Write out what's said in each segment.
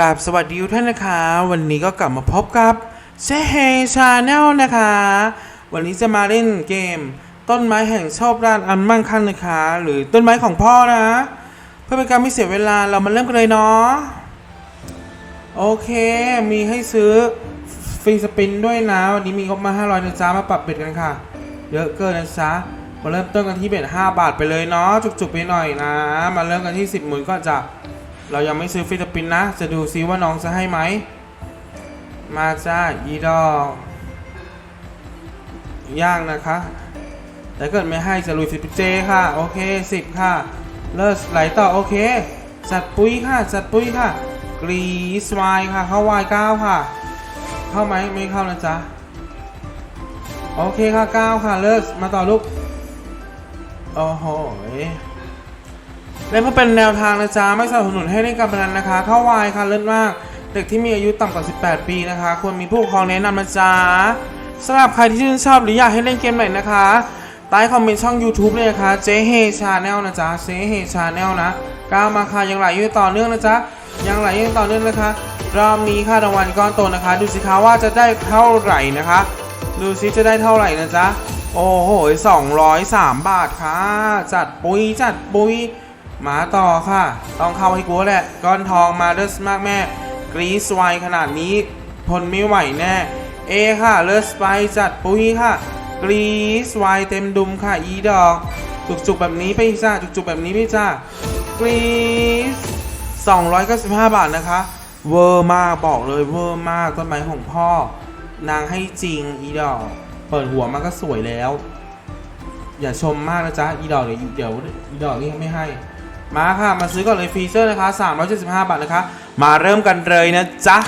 ราบสวัสดีทุกท่านนะคะ วันนี้ก็กลับมาพบกับเชเฮชาแนลนะคะ วันนี้จะมาเล่นเกม ต้นไม้แห่งโชคลาภอันมั่งคั่งนะคะ หรือต้นไม้ของพ่อนะ เพื่อเป็นการไม่เสียเวลาเรามาเริ่มกันเลยเนาะโอเค มีให้ซื้อฟรีสปินด้วยนะ วันนี้มีงบมา 500นะจ๊ะมาปรับเบ็ดกันค่ะ เยอะเกินนะจ๊ะมาเริ่มต้นกันที่เบ็ด5บาทไปเลยเนาะจุกๆไปหน่อยนะ มาเริ่มกันที่ 10หมื่นก็จะ เรายังไม่ซื้อฟิลิปปินส์นะ จะดูซิว่าน้องจะให้ไหม มาจ้าอีดอย่างนะคะ แต่เกิดไม่ให้จะลุยฟิลิปปินส์เจค่ะ โอเค10ค่ะ เลิศไหลต่อโอเค จัดปุ้ยค่ะ จัดปุ้ยค่ะ กรีสวายค่ะ เข้าวาย9ค่ะ เข้าไหมไม่เข้านะจ๊ะ โอเคค่ะ9ค่ะ เลิศมาต่อลูก โอ้โห เล่นเพื่อเป็นแนวทางนะจ๊ะไม่สนับสนุนให้เล่นการพนันนะคะ เข้าวายค่ะเลิศมาก เด็กที่มีอายุต่ำกว่า 18 ปีนะคะ ควรมีผู้ปกครองแนะนำนะจ๊ะสำหรับใครที่ชื่นชอบหรืออยากให้เล่นเกมไหนนะคะใต้คอมเมนต์ช่อง YouTube เลยนะคะเจเฮชาแนลนะจ๊ะเจเฮชาแนลนะก้าวมาค่ะยังไหลยู่ต่อเนื่องนะจ๊ะยังไหลยู่ต่อเนื่องนะคะรอบนี้ค่ะรางวัลก้อนโตนะคะ ดูสิคะว่าจะได้เท่าไหร่นะคะ ดูซิจะได้เท่าไหร่นะจ๊ะโอ้โห203 บาทค่ะ จัดปุยจัดปุย หมาต่อค่ะ ต้องเข้าให้กูแหละก้อนทองมาเลิศมากแม่ กรีซไวขนาดนี้ ทนไม่ไหวแน่ เอค่ะ เลิศไปจัดปุ้ยค่ะ กรีซไวเต็มดุมค่ะ อีดอก จุกๆแบบนี้ไปจ้าจุกๆแบบนี้ไปจ้ากรีซ295 บาทนะคะ เวอร์มากบอกเลยเวอร์มากต้นไม้ของพ่อ นางให้จริงอีดอกเปิดหัวมาก็สวยแล้ว อย่าชมมากนะจ๊ะอีดอกเดี๋ยวเดี๋ยวอีดอกนี่ไม่ให้ มาค่ะมาซื้อก่อนเลยฟรีเซอร์นะคะ375 บาทนะคะ มาเริ่มกันเลยนะจ๊ะ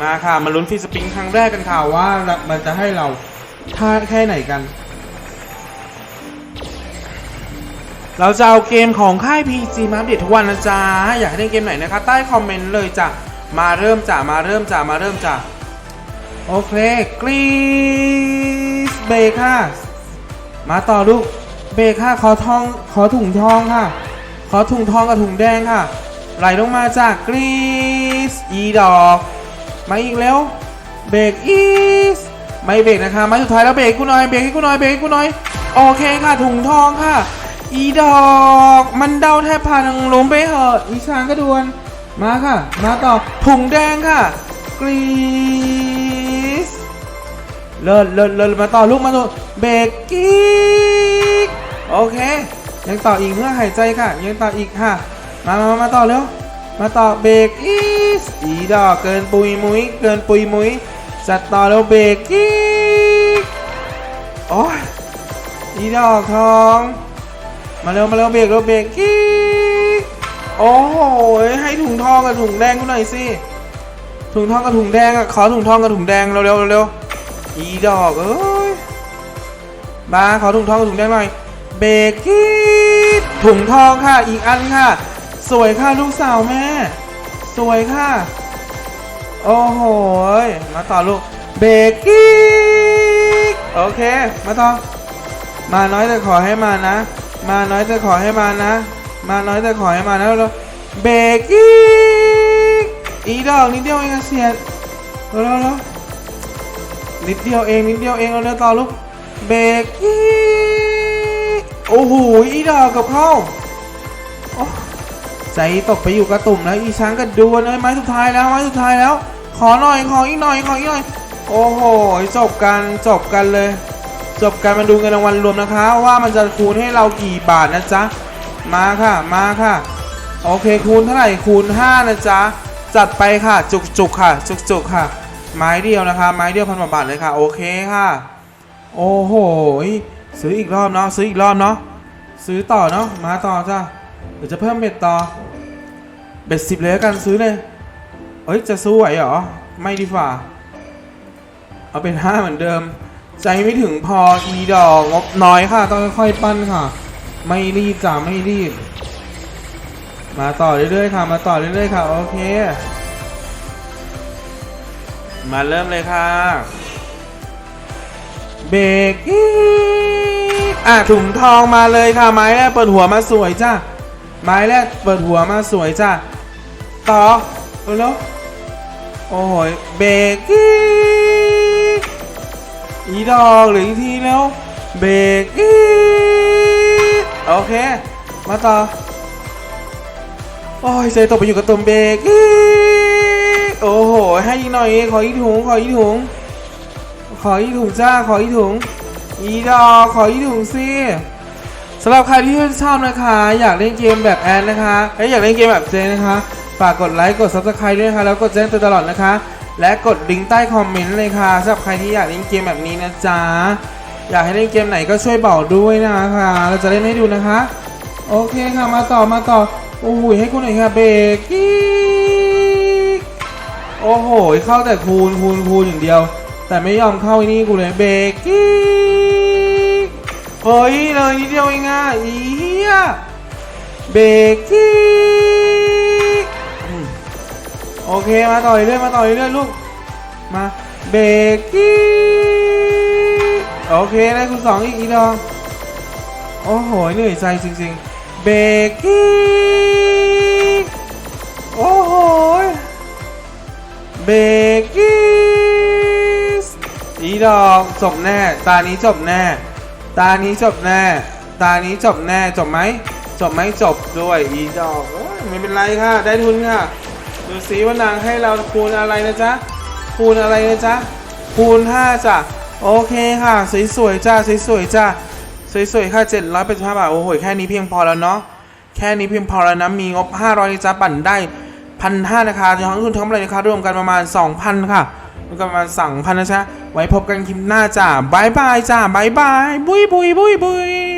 มาค่ะมาลุ้นฟรีสปริงครั้งแรกกันค่ะว่ามันจะให้เราท่าแค่ไหนกัน เราจะเอาเกมของค่าย PG มาอัปเดตทุกวันนะจ๊ะ อยากให้เล่นเกมไหนนะคะ ใต้คอมเมนต์เลยจ้ะ มาเริ่มจ้ะมาเริ่มจ้ะมาเริ่มจ้ะโอเคกรีสเบค่ะมาต่อลูก เบรกค่ะขอทองขอถุงทองค่ะ ขอถุงทองกับถุงแดงค่ะ ไหลลงมาจากกรีสอีดอก มาอีกแล้วเบรกอีสไม่เบรกนะคะมาสุดท้ายแล้วเบรกกูหน่อยเบรกให้กูหน่อยเบรกให้กูหน่อยโอเคค่ะถุงทองค่ะ อีดอกมันเดาแทบผ่านทางล้มไปเหอะอีช้างก็ดวนมาค่ะ มาต่อถุงแดงค่ะกรีสเลิศเลิศเลิศมาต่อลูกมาต่อเบรกกิ๊ก โอเค ยังต่ออีกเมื่อหายใจค่ะ ยังต่ออีกค่ะ มามามาต่อเร็ว มาต่อเบรกอีสอีดอกเกินปุยมุยเกินปุยมุยจัดต่อแล้วเบรกกิ๊กโอ้ยอีดอกทอง มาเร็วมาเร็วเบรกเร็วเบรกกิ๊กโอ้โหให้ถุงทองกับถุงแดงกูหน่อยสิถุงทองกับถุงแดงอะขอถุงทองกับถุงแดงเร็วเร็วเร็วอีดอกเอ้ยมาขอถุงทองกับถุงแดงหน่อย เบรกกี้ถุงทองค่ะ อีกอันค่ะ สวยค่ะลูกสาวแม่ สวยค่ะ โอ้โหมาต่อลูก เบรกกี้โอเค มาต่อ มาน้อยแต่ขอให้มานะ มาน้อยแต่ขอให้มานะ มาน้อยแต่ขอให้มานะแล้วเบรกกี้อีดอกนิดเดียวเองเสียเร็วๆเร็วนิดเดียวเองนิดเดียวเองเราเดินต่อลูก เบรกอี โอ้โหอีดอกกับเข้าใจตกไปอยู่กระตุ่มแล้วอีช้างกระดวนเลยไม้สุดท้ายแล้วไม้สุดท้ายแล้ว ขอหน่อยขออีกหน่อยขออีกหน่อย โอ้โหจบกันจบกันเลย จบกันมาดูเงินรางวัลรวมนะคะ ว่ามันจะคูณให้เรากี่บาทนะจ๊ะมาค่ะมาค่ะ โอเคคูณเท่าไหร่คูณ 5 นะจ๊ะจัดไปค่ะ จุกจุกค่ะ จุกจุกค่ะ ไม้เดียวนะคะ ไม้เดียวพันกว่าบาทเลยค่ะ โอเคค่ะ โอ้โห ซื้ออีกรอบเนาะซื้ออีกรอบเนาะซื้อต่อเนาะมาต่อจ้ะเดี๋ยวจะเพิ่มเบ็ดต่อเบ็ดสิบเลยกันซื้อเลยเอ้ยจะสู้ไหวเหรอไม่ดีฝ่าเอาเป็นห้าเหมือนเดิม ใจไม่ถึงพออีดอกงบน้อยค่ะ ต้องค่อยปั้นค่ะ ไม่รีบจ้ะไม่รีบ มาต่อเรื่อยๆค่ะ มาต่อเรื่อยๆค่ะโอเค มาเริ่มเลยค่ะเบรกอี อะถุงทองมาเลยค่ะ ไม้แรกเปิดหัวมาสวยจ้าไม้แรกเปิดหัวมาสวยจ้ะต่อเออแล้วโอ้โหยเบรกอีดอกหรืออีกทีแล้วเบรกอีโอเค มาต่อ โอ้ยใจตกไปอยู่กับตุ่มเบรกอีกโอ้โห ให้อีกหน่อย ขออีกถุง ขออีกถุง ขออีกถุงจ้า ขออีกถุง อีดอขออีกถุงสิสำหรับใครที่ชื่นชอบนะคะ อยากเล่นเกมแบบแอนนะคะและอยากเล่นเกมแบบเจนะคะ ฝากกดไลค์กด subscribe ด้วยนะคะ แล้วกดแจ้งเตือนตลอดนะคะ และกดลิงก์ใต้คอมเมนต์เลยค่ะสำหรับใครที่อยากเล่นเกมแบบนี้นะจ๊ะ อยากให้เล่นเกมไหนก็ช่วยบอกด้วยนะคะ เราจะเล่นให้ดูนะคะ โอเคค่ะ มาต่อมาต่อ โอ้โหให้คุณหน่อยค่ะเบรกอีกโอ้โห เข้าแต่คูณคูณคูณอย่างเดียว แต่ไม่ยอมเข้าอนี่กูเลยเบรกอีก เฮ้ยเลยนิดเดียวเองอะอีเหี้ยเบรกอีกอืมโอเคมาต่อเรื่อยมาต่อเรื่อยลูกมาเบรกอีกโอเคได้คุณสองอีกอีดองโอ้โหเหนื่อยใจจริงๆเบรกอีกโอ้โหเบรกอีกอีดอกจบแน่ตานี้จบแน่ ตานี้จบแน่ ตานี้จบแน่ จบไหม จบไหมจบด้วยอีดอกเอ้ยไม่เป็นไรค่ะ ได้ทุนค่ะ ดูสิว่านางให้เราคูณอะไรนะจ๊ะ คูณอะไรนะจ๊ะ คูณ5จ้ะ โอเคค่ะ สวยๆจ้าสวยๆจ้าสวยๆค่ะ785บาท โอ้โห แค่นี้เพียงพอแล้วเนาะ แค่นี้เพียงพอแล้วนะ มีงบ 500นะจ๊ะปั่นได้พันห้านะคะทั้งทุนทั้งกำไรนะคะรวมกันประมาณ 2,000 ค่ะรวมกันประมาณ2,000นะจ๊ะ ไว้พบกันคลิปหน้าจ้าบายบายจ้าบายบายบุยบุยบุยบุย